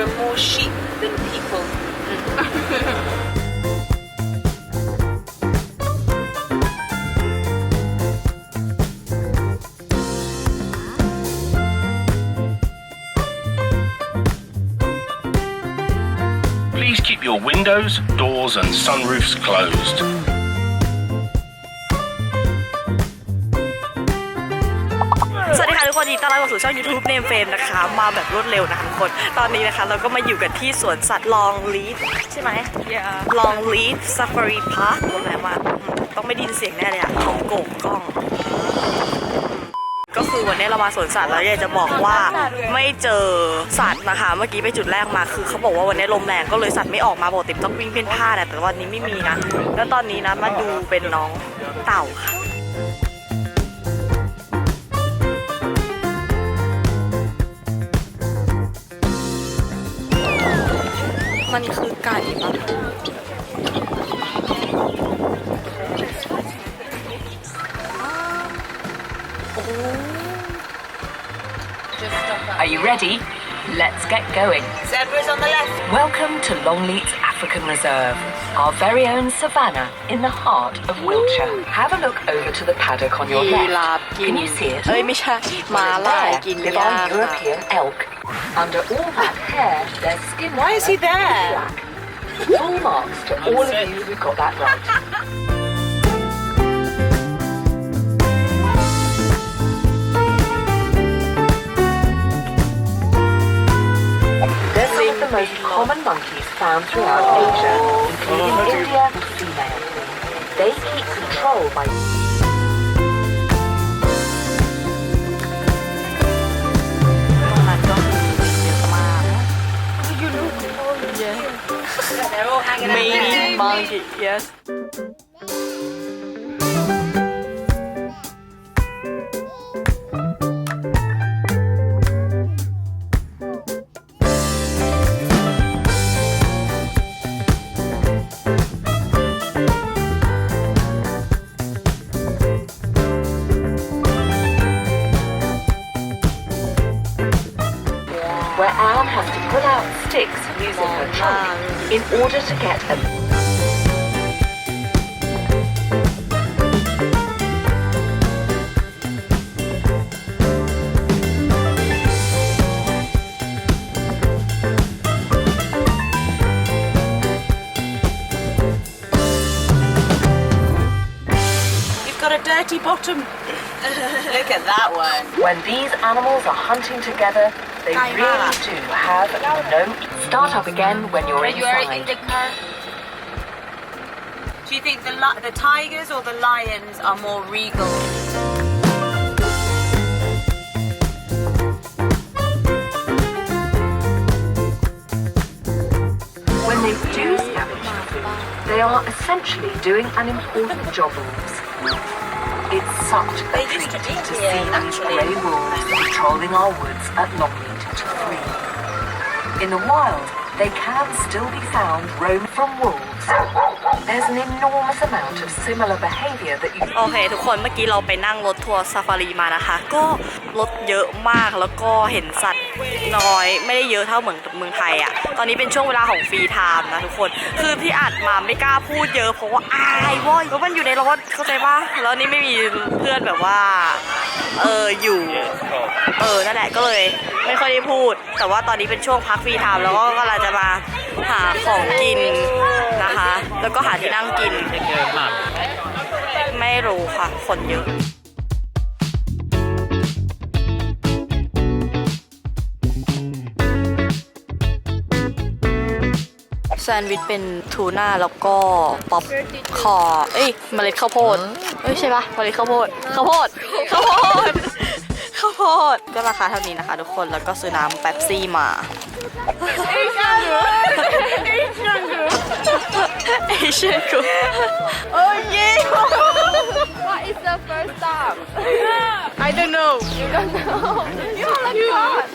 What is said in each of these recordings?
there are more sheep than people. Please keep your windows, doors, and sunroofs closed. ต้อนรับเข้าสู่ช่อง YouTube Name Fame นะคะ มาแบบรวดเร็วนะคะทุกคน ตอนนี้นะคะเราก็มาอยู่กันที่สวนสัตว์ Long Leaf ใช่ไหม Yeah. Long Leaf Safari Park ตรงไหนวะอืมต้องไม่ไดยินเสียงแน่เลยอะของโกกกล้อง ก็คือวันนี้เรามาสวนสัตว์แล้วอยากจะบอกว่าไม่เจอสัตว์นะคะ เมื่อกี้ไปจุดแรกมาคือเขาบอกว่าวันนี้ลมแรงก็เลยสัตว์ไม่ออกมาปกติต้องวิ่งเพ่นพ่านอะแต่วันนี้ไม่มีนะ แล้วตอนนี้นะมาดูเป็นน้องเต่าค่ะ มันคือไก่ปะโอ้ Are you ready? Let's get going. Zebra's on the left. Welcome to Longleat's African Reserve, our very own savannah in the heart of Wiltshire. Have a look over to the paddock on your ยีราฟ left. กิน Can you see it? เอ้ยไม่ใช่หมาลายกิน There หญ้า live our ค่ะ European elk. under all that hair, their skin Why is he there? black. Full marks to all of you who got that right. They're some of the most common monkeys found throughout Asia, including India and female. They keep control by Yes. Where Anne has to pull out sticks using her trunk in order to get a dirty bottom. Look at that one. When these animals are hunting together, they really do have no. Start up again when you're inside. Do you think the li- the tigers or the lions are more regal? When they do scavenge for food, they are essentially doing an important job for us. It's such a treat to to see these grey wolves patrolling our woods at Longleat to free. In the wild, they can still be found roaming from wolves. There's an enormous amount of similar behavior that you โอเค ทุกคนเมื่อกี้เราไปนั่งรถทัวร์ซาฟารีมานะคะ ก็รถเยอะมากแล้วก็เห็นสัตว์น้อย ไม่ได้เยอะเท่าเหมือนเมืองไทยอะ่ะ ตอนนี้เป็นช่วงเวลาของฟรีไทม์นะทุกคน คือที่อัดมาไม่กล้าพูดเยอะเพราะว่าอายเว้ยเพราะมันอยู่ในรถเข้าใจปะแล้วนี่ไม่มีเพื่อนแบบว่า เอออยู่ เออนั่นแหละก็เลย ไม่ค่อยได้พูด แต่ว่าตอนนี้เป็นช่วงพักฟรีไทม์แล้วก็กำลังจะมาหาของกิน นะคะ แล้วก็หาที่นั่งกิน ไม่รู้ค่ะ คนเยอะแซนด์วิชเป็นทูน่าแล้วก็ป๊อปคอร์นเอ้ยเมล็ดข้าวโพดเอ้ยใช่ปะเมล็ดข้าวโพดข้าวโพดข้าวโพดข้าวโพดก็ราคาเท่านี้นะคะ ทุกคนแล้วก็ซื้อน้ำแป๊บซี่มา เอเชียนกูเอเชียนกูโอ้ย What is the first stop? I don't know You don't know. You are like God.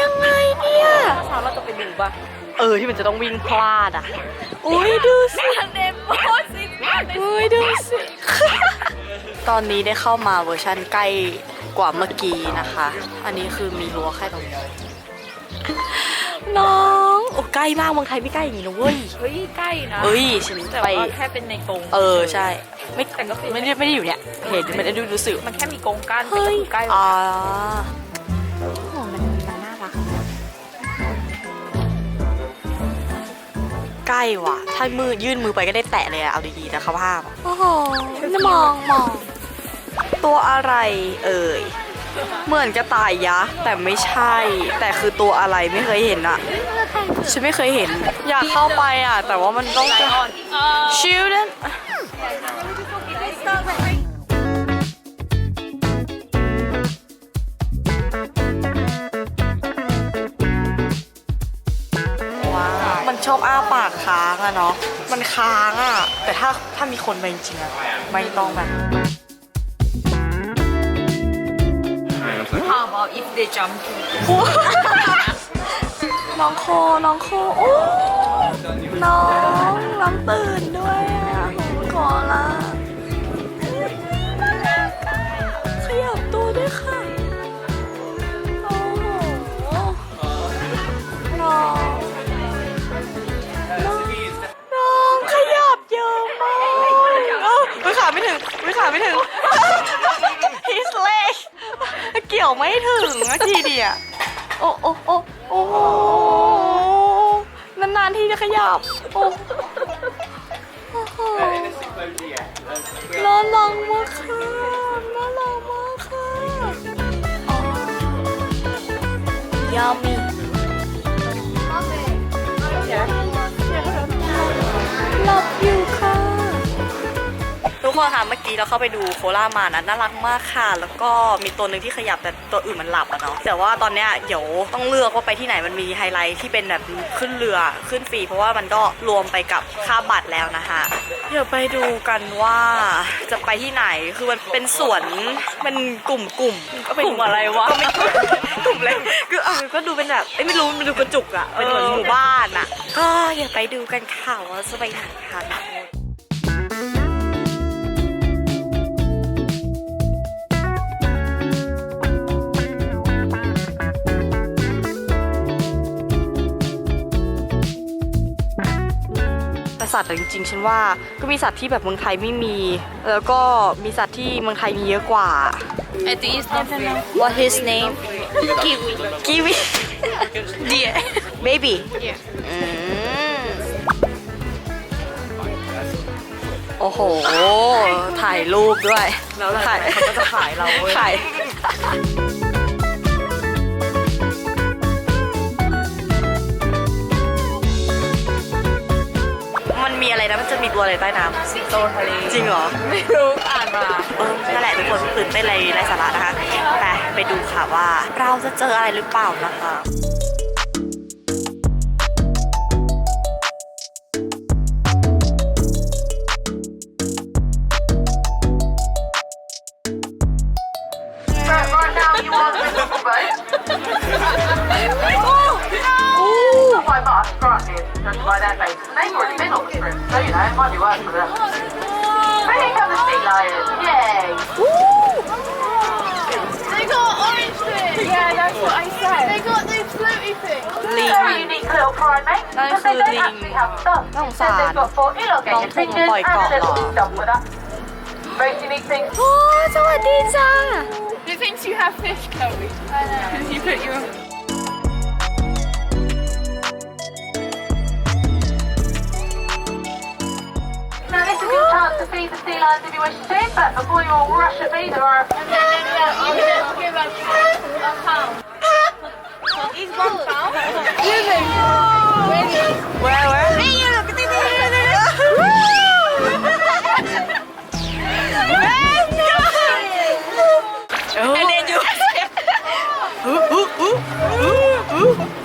ยังไงเนี่ยเช้าเราจะไปดูป่ะ เออที่มันจะต้องวิ่งพลาดอะอุ้ยดูสิ And then boss is อุ้ยดูสิ ตอนนี้ได้เข้ามาเวอร์ชันใกล้กว่าเมื่อกี้นะคะ อันนี้คือมีรั้วแค่ตรงนี้ น้องโอ้ใกล้มากเมืองไทยไม่ใกล้อย่างนี้นะเว้ยเฮ้ยใกล้นะเอ้ยฉันแต่ไปว่าแค่เป็นในกรงเออใช่ ไม่แต่ก็เป็นไม่ได้ไม่ได้อยู่เนี่ยเห็นไม่ได้ดูรู้สึกมันแค่มีกรงกั้นแต่เฮ้ก็ยคือใกล้อ่าโอ้โหมันมันน่ารักอะใกล้ว่ะ ถ้ามือยื่นมือไปก็ได้แตะเลยอะเอาดีๆนะครับภาพอะโอ้โหนี่มองมอง ตัวอะไรเอ่ย เหมือนกระต่ายยักษ์แต่ไม่ใช่ แต่คือตัวอะไรไม่เคยเห็นอะฉันไม่เคยเห็น อยากเข้าไปอะแต่ว่ามันต้องชิลเดนว้าวมันชอบอ้าปากค้างอะเนาะมันค้างอะแต่ถ้าถ้ามีคนไปจริงๆอะไม่ต้องแบบ about if they jump to น้องโค น้องโค โอ้ น้อง น้องตื่นด้วยอะขอละ ขยับ โอ้โคนค่ะเมื่อกี้เราเข้าไปดูโคล่ามานะน่ารักมากค่ะ แล้วก็มีตัวหนึ่งที่ขยับแต่ตัวอื่นมันหลับอะเนาะแต่ว่าตอนเนี้ยเดี๋ยวต้องเลือกว่าไปที่ไหนมันมีไฮไลท์ที่เป็นแบบขึ้นเรือขึ้นฟรีเพราะว่ามันก็รวมไปกับค่าบัตรแล้วนะคะ เดี๋ยวไปดูกันว่าจะไปที่ไหนคือมันเป็นสวนเป็นกลุ่มกลุ่มๆก็เป็นกลุ่มอะไรวะก็ไม่กลุ่มเลยคือเออก็ดูเป็นแบบเอ้ยไม่รู้มันดูกระจุกอะเป็นเหมือนหมู่บ้านอะก็อย่าไปดูกันค่ะว่าจะไปไหนค่ะ ทุกคนแต่สัตว์อะจริงๆฉันว่าก็มีสัตว์ที่แบบเมืองไทยไม่มี แล้วก็มีสัตว์ที่เมืองไทยมีเยอะกว่า I think it's not free What his name Kiwi Kiwi Deer Baby Yeah อืมโอ้โห ถ่ายรูปด้วย แล้วถ่ายเขาก็จะขายเราเว้ย นมีอะไรนะมันจะมีตัวอะไรใต้น้ำสิงโตทะเลจริงเหรอไม่รู้อ่านมาเออนั่นแหละทุกคนตื่นเต้นอะไรไร้สาระนะคะไปไปดูค่ะว่าเราจะเจออะไรหรือเปล่านะคะ you know, it might be worse for them. But here come the sea lions. Yay! They got orange things Yeah that's what I said They got these floaty things ลิง Very unique little primate, That but they is don't the- actually have thumbs. That Instead, they've sad. got four elongated Long fingers form and a boycott little law. stump with us. Most unique thing. โอ้สวัสดีจ้า Who thinks you have fish Chloe? I know Because you put your This is your chance to feed the sea lions if you wish to, but before you all rush at me, there are a few... He's one pound. Where, where? Oh. And then you... ooh, ooh, ooh, ooh, ooh.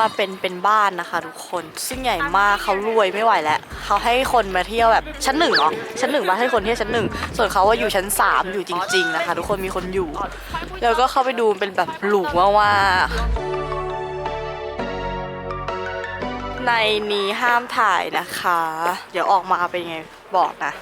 มาเป็นเป็นบ้านนะคะ ทุกคน ซึ่งใหญ่มากเขารวยไม่ไหวแล้วเขาให้คนมาเที่ยวแบบชั้นหนึ่งเหรอชั้นหนึ่งมาให้คนเที่ยวชั้นหนึ่งส่วนเขาว่าอยู่ชั้นสามอยู่จริง ๆ นะคะ ทุกคนมีคนอยู่ แล้วก็เข้าไปดูเป็นแบบหลูมากๆในนี้ห้ามถ่ายนะคะ เดี๋ยวออกมาเป็นไงบอกนะ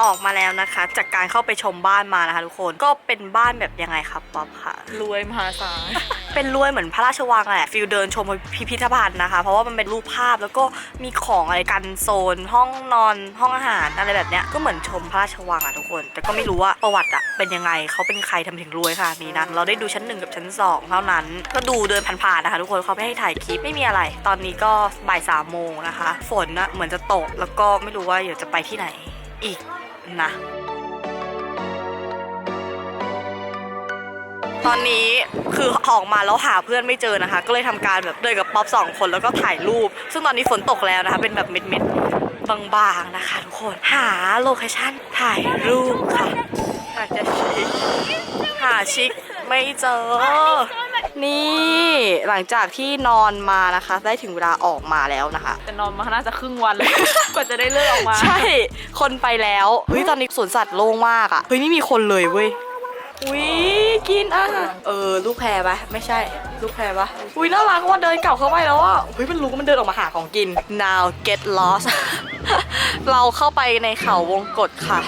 ออกมาแล้วนะคะ จากการเข้าไปชมบ้านมานะคะทุกคนก็เป็นบ้านแบบยังไงครับป๊อปค่ะรวยมหาศาล เป็นรวยเหมือนพระราชวังแหละฟิลเดินชมพิพิธภัณฑ์นะคะ เพราะว่ามันเป็นรูปภาพแล้วก็มีของอะไรกันโซน ห้องนอน ห้องอาหารอะไรแบบเนี้ยก็เหมือนชมพระราชวังอะทุกคน แต่ก็ไม่รู้ว่าประวัติอะเป็นยังไงเขาเป็นใครทำถึงรวยขนาดนี้นะเราได้ดูชั้นหนึ่งกับชั้นสองเท่านั้น ก็ดูเดินผ่านๆนะคะ ทุกคนเขาไม่ให้ถ่ายคลิปไม่มีอะไร ตอนนี้ก็บ่ายสามโมงนะคะ ฝนอะเหมือนจะตกแล้วก็ไม่รู้ว่าเดี๋ยวจะไปที่ไหนอีก นะ ตอนนี้คือออกมาแล้วหาเพื่อนไม่เจอนะคะ ก็เลยทำการแบบเดินกับป๊อปสองคนแล้วก็ถ่ายรูป ซึ่งตอนนี้ฝนตกแล้วนะคะ เป็นแบบเม็ดๆบางๆนะคะทุกคนหาโลเคชั่นถ่ายรูปค่ะอากจะชิคหาชิคไม่เจอ นี่หลังจากที่นอนมานะคะ ได้ถึงเวลาออกมาแล้วนะคะแต่นอนมาน่าจะครึ่งวันเลยกว่าจะได้เลิกออกมา ใช่ คนไปแล้วเฮ้ยตอนนี้สวนสัตว์โล่งมากอะเฮ้ยไม่มีคนเลยเว้ยอุ้ยกินอะเออลูกแพรปะไม่ใช่ ลูกแพรปะอุ้ยน่ารักว่าเดินกลับเข้าไปแล้วอะเฮ้ยมันรู้ว่ามันเดินออกมาหาของกิน now get lost เราเข้าไปในเขาวงกฏค่ะ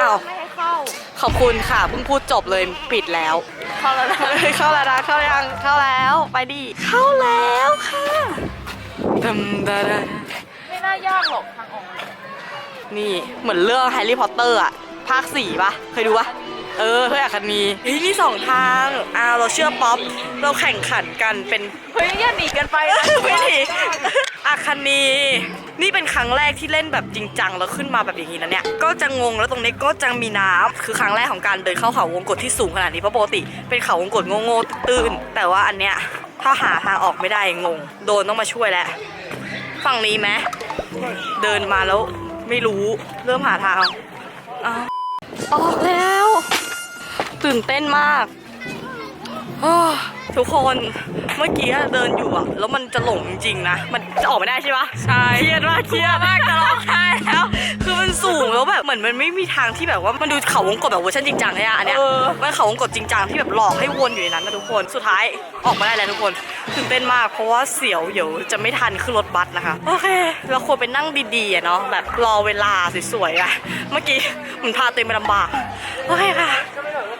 อ้าวไม่ให้เข้าขอบคุณค่ะเพิ่งพูดจบเลยปิดแล้ว เข้าแล้วนะเข้าแล้วนะเข้ายังเข้าแล้วไปดิเข้าแล้วค่ะตึมดาดาไม่น่ายากหรอกทางออกนี่เหมือนเรื่องแฮร์รี่พอตเตอร์อะภาคสี่ปะเคยดูปะ เออเพื่ออาคานีเฮ้ยมีสองทางอ่าเราเชื่อป๊อปเราแข่งขันกันเป็นเฮ้ยอย่าหนีกันไปนะไม่ดีอาคานีนี่เป็นครั้งแรกที่เล่นแบบจริงจังแล้วขึ้นมาแบบอย่างนี้นะเนี่ย ก็จะงงแล้วตรงนี้ก็จะมีน้ำคือครั้งแรกของการเดินเข้าเขาวงกตที่สูงขนาดนี้เพราะปกติ เป็นเขาวงกตโง่ๆตื้นๆแต่ว่าอันเนี้ยถ้าหาทางออกไม่ได้งง โดนต้องมาช่วยแล้วฝั่งนี้ไหมเดินมาแล้วไม่รู้เริ่มหาทางอ้าวออกแล้ว ตื่นเต้นมากโอ้ทุกคนเมื่อกี้เดินอยู่อะแล้วมันจะหลงจริงๆนะ มันจะออกไม่ได้ใช่ปะใช่เครียดมากเครียดมากจะร้องไห้แล้ว คือมันสูงแล้วแบบเหมือนมันไม่มีทางที่แบบว่ามันดูเขาวงกตแบบเวอร์ชันจริงจังเลยอะอันเนี้ยมันเขาวงกตจริงจังที่แบบหลอกให้วนอยู่ในนั้นนะทุกคนสุดท้ายออกมาได้แล้วทุกคนตื่นเต้นมากเพราะว่าเสียวเดี๋ยวจะไม่ทันขึ้นรถบัสนะคะโอเคเราควรไปนั่งดีๆอะเนาะแบบรอเวลาสวยๆอะเมื่อกี้มันพาตัวเองไปลำบากโอเคค่ะ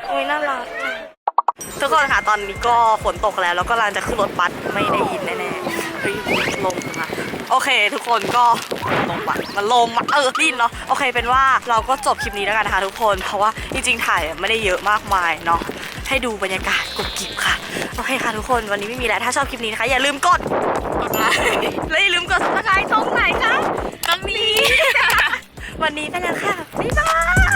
โอ้ยน่ารักทุกคนค่ะตอนนี้ก็ฝนตกแล้ว แล้วก็กำลังจะขึ้นรถบัสไม่ได้ยินแน่ๆเฮ้ยลงมาโอเค ทุกคนก็ลงมามันลงมาเออไดยินเนาะโอเคเป็นว่าเราก็จบคลิปนี้แล้วกันนะคะทุกคนเพราะว่าจริงๆถ่ายไม่ได้เยอะมากมายเนาะให้ดูบรรยากาศกรุบกริบค่ะโอเคค่ะทุกคนวันนี้ไม่มีแล้วถ้าชอบคลิปนี้นะคะอย่าลืมกดกดไลค์และอย่าลืมกด subscribe ช่องไหนคะตรงนี้ วันนี้ไปแล้วค่ะบ๊ายบาย